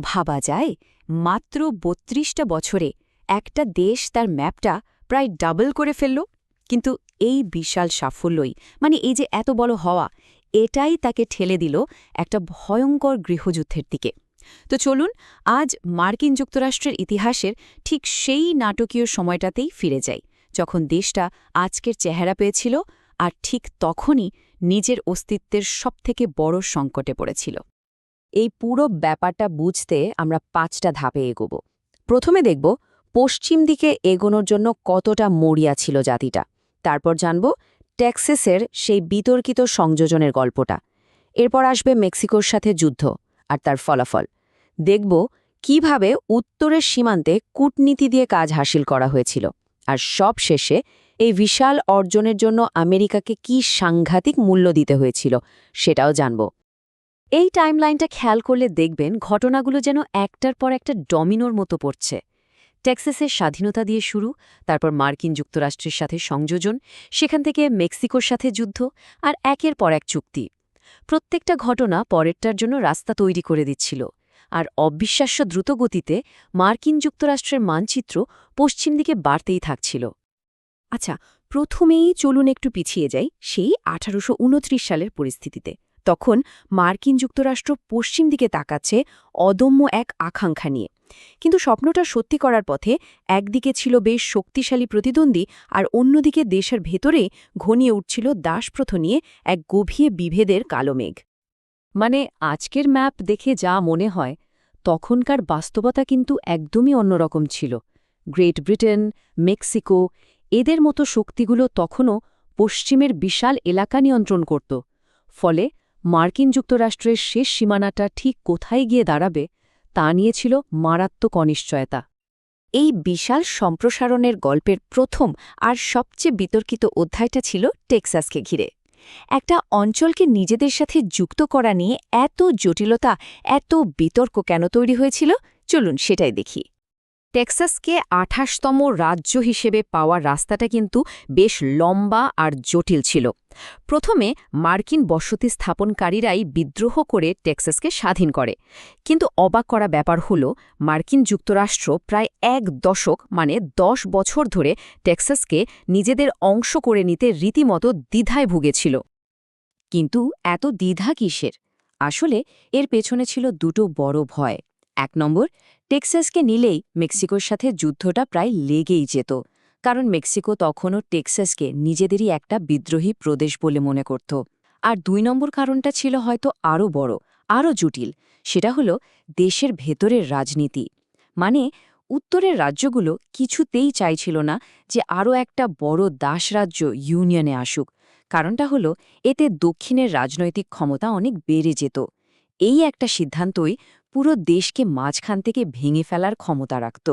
ভাবা যায়, মাত্র বত্রিশটা বছরে একটা দেশ তার ম্যাপটা প্রায় ডাবল করে ফেলল। কিন্তু এই বিশাল সাফল্যই মানে এই যে এত বড় হওয়া, এটাই তাকে ঠেলে দিল একটা ভয়ঙ্কর গৃহযুদ্ধের দিকে। তো চলুন, আজ মার্কিন যুক্তরাষ্ট্রের ইতিহাসের ঠিক সেই নাটকীয় সময়টাতেই ফিরে যাই, যখন দেশটা আজকের চেহারা পেয়েছিল আর ঠিক তখনই নিজের অস্তিত্বের সবথেকে বড় সংকটে পড়েছিল। এই পুরো ব্যাপারটা বুঝতে আমরা পাঁচটা ধাপে এগোব। প্রথমে দেখব পশ্চিম দিকে এগোনোর জন্য কতটা মরিয়া ছিল জাতিটা। তারপর জানব টেক্সাসের সেই বিতর্কিত সংযোজনের গল্পটা। এরপর আসবে মেক্সিকোর সাথে যুদ্ধ আর তার ফলাফল। দেখব কীভাবে উত্তরের সীমান্তে কূটনীতি দিয়ে কাজ হাসিল করা হয়েছিল। আর সব শেষে এই বিশাল অর্জনের জন্য আমেরিকাকে কি সাংঘাতিক মূল্য দিতে হয়েছিল সেটাও জানব। এই টাইমলাইনটা খেয়াল করলে দেখবেন ঘটনাগুলো যেন একটার পর একটা ডমিনোর মতো পড়ছে। টেক্সাসের স্বাধীনতা দিয়ে শুরু, তারপর মার্কিন যুক্তরাষ্ট্রের সাথে সংযোজন, সেখান থেকে মেক্সিকোর সাথে যুদ্ধ আর একের পর এক চুক্তি। প্রত্যেকটা ঘটনা পরেরটার জন্য রাস্তা তৈরি করে দিচ্ছিল। আর অবিশ্বাস্য দ্রুতগতিতে মার্কিন যুক্তরাষ্ট্রের মানচিত্র পশ্চিম দিকে বাড়তেই থাকছিল। আচ্ছা প্রথমেই চলুন একটু পিছিয়ে যাই সেই আঠারোশো উনত্রিশ সালের পরিস্থিতিতে। তখন মার্কিন যুক্তরাষ্ট্র পশ্চিম দিকে তাকাচ্ছে অদম্য এক আকাঙ্ক্ষা নিয়ে। কিন্তু স্বপ্নটা সত্যি করার পথে একদিকে ছিল বেশ শক্তিশালী প্রতিদ্বন্দ্বী আর অন্যদিকে দেশের ভেতরে ঘনিয়ে উঠছিল দাসপ্রথ নিয়ে এক গভীর বিভেদের কালো মেঘ। মানে আজকের ম্যাপ দেখে যা মনে হয়, তখনকার বাস্তবতা কিন্তু একদমই অন্যরকম ছিল। গ্রেট ব্রিটেন, মেক্সিকো, এদের মতো শক্তিগুলো তখনও পশ্চিমের বিশাল এলাকা নিয়ন্ত্রণ করত। ফলে মার্কিন যুক্তরাষ্ট্রের শেষ সীমানাটা ঠিক কোথায় গিয়ে দাঁড়াবে তা নিয়েছিল মারাত্মক অনিশ্চয়তা। এই বিশাল সম্প্রসারণের গল্পের প্রথম আর সবচেয়ে বিতর্কিত অধ্যায়টা ছিল টেক্সাসকে ঘিরে। একটা অঞ্চলকে নিজেদের সাথে যুক্ত করা নিয়ে এত জটিলতা, এত বিতর্ক কেন তৈরি হয়েছিল? চলুন সেটাই দেখি। টেক্সাসকে আঠাশতম রাজ্য হিসেবে পাওয়ার রাস্তাটা কিন্তু বেশ লম্বা আর জটিল ছিল। প্রথমে মার্কিন বসতি স্থাপনকারীরাই বিদ্রোহ করে টেক্সাসকে স্বাধীন করে। কিন্তু অবাক করা ব্যাপার হল, মার্কিন যুক্তরাষ্ট্র প্রায় এক দশক মানে দশ বছর ধরে টেক্সাসকে নিজেদের অংশ করে নিতে রীতিমতো দ্বিধায় ভুগেছিল। কিন্তু এত দ্বিধা কিসের? আসলে এর পেছনে ছিল দুটো বড় ভয়। এক নম্বর টেক্সাসকে নিলেই মেক্সিকোর সাথে যুদ্ধটা প্রায় লেগেই যেত, কারণ মেক্সিকো তখনও টেক্সাসকে নিজেদেরই একটা বিদ্রোহী প্রদেশ বলে মনে করত। আর দুই নম্বর কারণটা ছিল হয়তো আরও বড়, আরও জটিল, সেটা হলো দেশের ভেতরের রাজনীতি। মানে উত্তরের রাজ্যগুলো কিছুতেই চাইছিল না যে আরও একটা বড় দাসরাজ্য ইউনিয়নে আসুক, কারণটা হলো এতে দক্ষিণের রাজনৈতিক ক্ষমতা অনেক বেড়ে যেত। এই একটা সিদ্ধান্তই পুরো দেশকে মাঝখান থেকে ভেঙে ফেলার ক্ষমতা রাখত।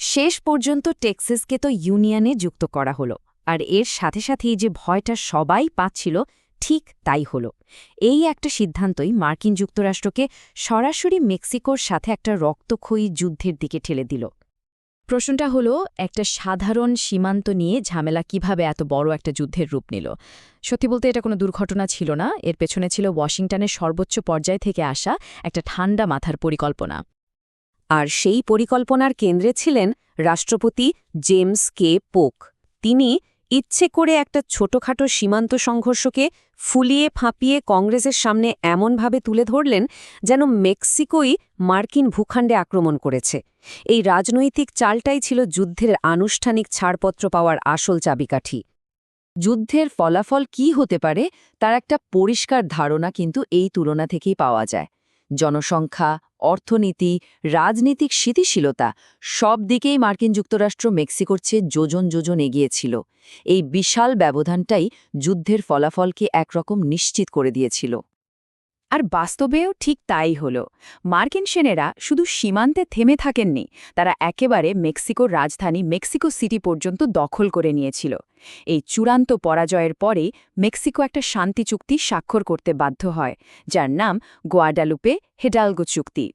শেষ পর্যন্ত টেক্সাসকে তো ইউনিয়নে যুক্ত করা হলো, আর এর সাথে সাথেই যে ভয়টা সবাই পাচ্ছিল, ঠিক তাই হল। এই একটা সিদ্ধান্তই মার্কিন যুক্তরাষ্ট্রকে সরাসরি মেক্সিকোর সাথে একটা রক্তক্ষয়ী যুদ্ধের দিকে ঠেলে দিল। প্রশ্নটা হলো, একটা সাধারণ সীমান্ত নিয়ে ঝামেলা কীভাবে এত বড় একটা যুদ্ধের রূপ নিল? সত্যি বলতে এটা কোনো দুর্ঘটনা ছিল না। এর পেছনে ছিল ওয়াশিংটনের সর্বোচ্চ পর্যায় থেকে আসা একটা ঠান্ডা মাথার পরিকল্পনা। আর সেই পরিকল্পনার কেন্দ্রে ছিলেন রাষ্ট্রপতি জেমস কে পোক। তিনি ইচ্ছে করে একটা ছোটখাটো সীমান্ত সংঘর্ষকে ফুলিয়ে ফাঁপিয়ে কংগ্রেসের সামনে এমনভাবে তুলে ধরলেন যেন মেক্সিকোই মার্কিন ভূখণ্ডে আক্রমণ করেছে। এই রাজনৈতিক চালটাই ছিল যুদ্ধের আনুষ্ঠানিক ছাড়পত্র পাওয়ার আসল চাবিকাঠি। যুদ্ধের ফলাফল কি হতে পারে, তার একটা পরিষ্কার ধারণা কিন্তু এই তুলনা থেকেই পাওয়া যায়। জনসংখ্যা, অর্থনীতি, রাজনীতিক স্থিতিশীলতা, সব দিকেই মার্কিন যুক্তরাষ্ট্র মেক্সিকোর চেয়ে যোজন যোজন এগিয়েছিল এই বিশাল ব্যবধানটাই যুদ্ধের ফলাফলকে একরকম নিশ্চিত করে দিয়েছিল। আর বাস্তবেও ঠিক তাই হল। মার্কিন সেনেরা শুধু সীমান্তে থেমে থাকেননি, তারা একেবারে মেক্সিকোর রাজধানী মেক্সিকো সিটি পর্যন্ত দখল করে নিয়েছিল। এই চূড়ান্ত পরাজয়ের পরে মেক্সিকো একটা শান্তি চুক্তি স্বাক্ষর করতে বাধ্য হয়, যার নাম গোয়াডালুপে হেডালগো চুক্তি।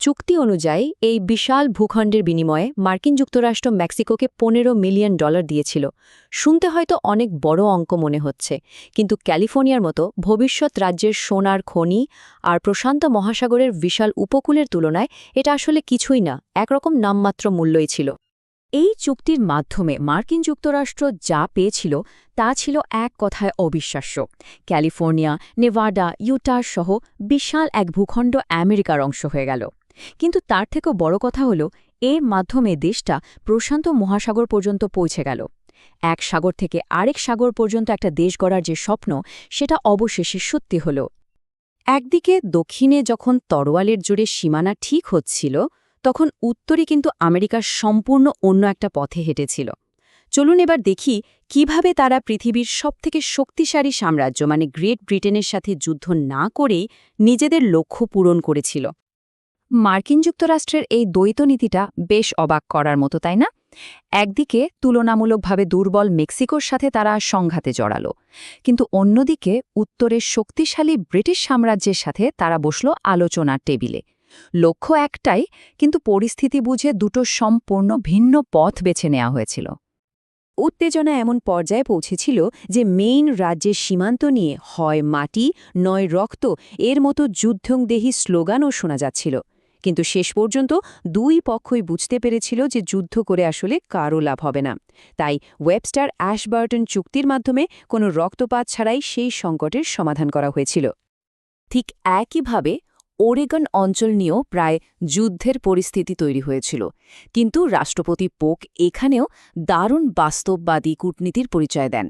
চুক্তি অনুযায়ী, এই বিশাল ভূখণ্ডের বিনিময়ে মার্কিন যুক্তরাষ্ট্র মেক্সিকোকে পনেরো মিলিয়ন ডলার দিয়েছিল। শুনতে হয়তো অনেক বড় অঙ্ক মনে হচ্ছে, কিন্তু ক্যালিফোর্নিয়ার মতো ভবিষ্যৎ রাজ্যের সোনার খনি আর প্রশান্ত মহাসাগরের বিশাল উপকূলের তুলনায় এটা আসলে কিছুই না, একরকম নামমাত্র মূল্যই ছিল। এই চুক্তির মাধ্যমে মার্কিন যুক্তরাষ্ট্র যা পেয়েছিল, তা ছিল এক কথায় অবিশ্বাস্য। ক্যালিফোর্নিয়া, নেভাডা, ইউটার সহ বিশাল এক ভূখণ্ড আমেরিকার অংশ হয়ে গেল। কিন্তু তার থেকেও বড় কথা হল এর মাধ্যমে দেশটা প্রশান্ত মহাসাগর পর্যন্ত পৌঁছে গেল। এক সাগর থেকে আরেক সাগর পর্যন্ত একটা দেশ গড়ার যে স্বপ্ন, সেটা অবশেষে সত্যি হল। একদিকে দক্ষিণে যখন তরোয়ালের জোরে সীমানা ঠিক হচ্ছিল, তখন উত্তরে কিন্তু আমেরিকার সম্পূর্ণ অন্য একটা পথে হেঁটেছিল। চলুন এবার দেখি কীভাবে তারা পৃথিবীর সবথেকে শক্তিশালী সাম্রাজ্য মানে গ্রেট ব্রিটেনের সাথে যুদ্ধ না করেই নিজেদের লক্ষ্য পূরণ করেছিল। মার্কিন যুক্তরাষ্ট্রের এই দ্বৈত নীতিটা বেশ অবাক করার মতো, তাই না? একদিকে তুলনামূলকভাবে দুর্বল মেক্সিকোর সাথে তারা সংঘাতে জড়ালো, কিন্তু অন্যদিকে উত্তরের শক্তিশালী ব্রিটিশ সাম্রাজ্যের সাথে তারা বসল আলোচনার টেবিলে। লক্ষ্য একটাই, কিন্তু পরিস্থিতি বুঝে দুটো সম্পূর্ণ ভিন্ন পথ বেছে নেওয়া হয়েছিল। উত্তেজনা এমন পর্যায়ে পৌঁছেছিল যে মেইন রাজ্যের সীমান্ত নিয়ে হয় মাটি, নয় রক্ত, এর মতো যুদ্ধংদেহী স্লোগানও শোনা যাচ্ছিল। কিন্তু শেষ পর্যন্ত দুই পক্ষই বুঝতে পেরেছিল যে যুদ্ধ করে আসলে কারও লাভ হবে না। তাই ওয়েবস্টার অ্যাশবার্টন চুক্তির মাধ্যমে কোনো রক্তপাত ছাড়াই সেই সংকটের সমাধান করা হয়েছিল। ঠিক একইভাবে ওরেগন অঞ্চল নিয়েও প্রায় যুদ্ধের পরিস্থিতি তৈরি হয়েছিল। কিন্তু রাষ্ট্রপতি পোক এখানেও দারুণ বাস্তববাদী কূটনীতির পরিচয় দেন।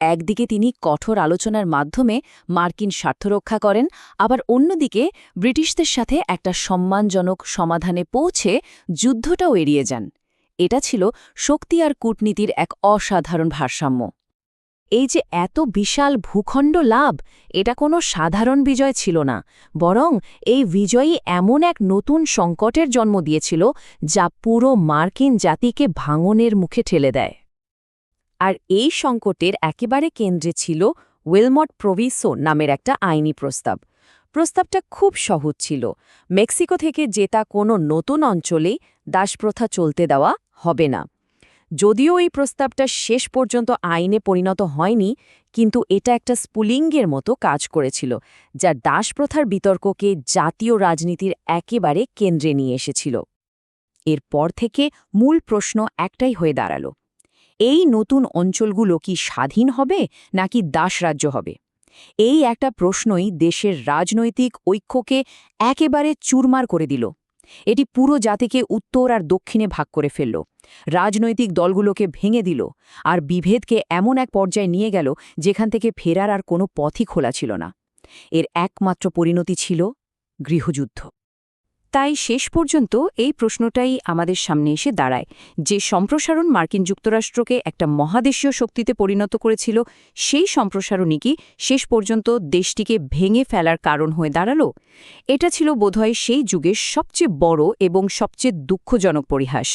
একদিকে তিনি কঠোর আলোচনার মাধ্যমে মার্কিন স্বার্থ রক্ষা করেন, আবার অন্যদিকে ব্রিটিশদের সাথে একটা সম্মানজনক সমাধানে পৌঁছে যুদ্ধটাও এড়িয়ে যান। এটা ছিল শক্তি আর কূটনীতির এক অসাধারণ ভারসাম্য। এই যে এত বিশাল ভূখণ্ড লাভ, এটা কোনো সাধারণ বিজয় ছিল না, বরং এই বিজয়ই এমন এক নতুন সংকটের জন্ম দিয়েছিল, যা পুরো মার্কিন জাতিকে ভাঙনের মুখে ঠেলে দেয়। আর এই সংকটের একেবারে কেন্দ্রে ছিল ওয়েলমট প্রভিসো নামের একটা আইনি প্রস্তাব। প্রস্তাবটা খুব সহজ ছিল। মেক্সিকো থেকে জেতা কোনো নতুন অঞ্চলে দাসপ্রথা চলতে দেওয়া হবে না। যদিও এই প্রস্তাবটা শেষ পর্যন্ত আইনে পরিণত হয়নি, কিন্তু এটা একটা স্পুলিঙ্গের মতো কাজ করেছিল, যা দাসপ্রথার বিতর্ককে জাতীয় রাজনীতির একেবারে কেন্দ্রে নিয়ে এসেছিল। এরপর থেকে মূল প্রশ্ন একটাই হয়ে দাঁড়াল এই নতুন অঞ্চলগুলো কি স্বাধীন হবে নাকি দাসরাজ্য হবে? এই একটা প্রশ্নই দেশের রাজনৈতিক ঐক্যকে একেবারে চুরমার করে দিল। এটি পুরো জাতিকে উত্তর আর দক্ষিণে ভাগ করে ফেলল। রাজনৈতিক দলগুলোকে ভেঙে দিল আর বিভেদকে এমন এক পর্যায়ে নিয়ে গেল যেখান থেকে ফেরার আর কোনো পথই খোলা ছিল না। এর একমাত্র পরিণতি ছিল গৃহযুদ্ধ। তাই শেষ পর্যন্ত এই প্রশ্নটাই আমাদের সামনে এসে দাঁড়ায়, যে সম্প্রসারণ মার্কিন যুক্তরাষ্ট্রকে একটা মহাদেশীয় শক্তিতে পরিণত করেছিল, সেই সম্প্রসারণই কি শেষ পর্যন্ত দেশটিকে ভেঙে ফেলার কারণ হয়ে দাঁড়াল? এটা ছিল বোধহয় সেই যুগের সবচেয়ে বড় এবং সবচেয়ে দুঃখজনক পরিহাস।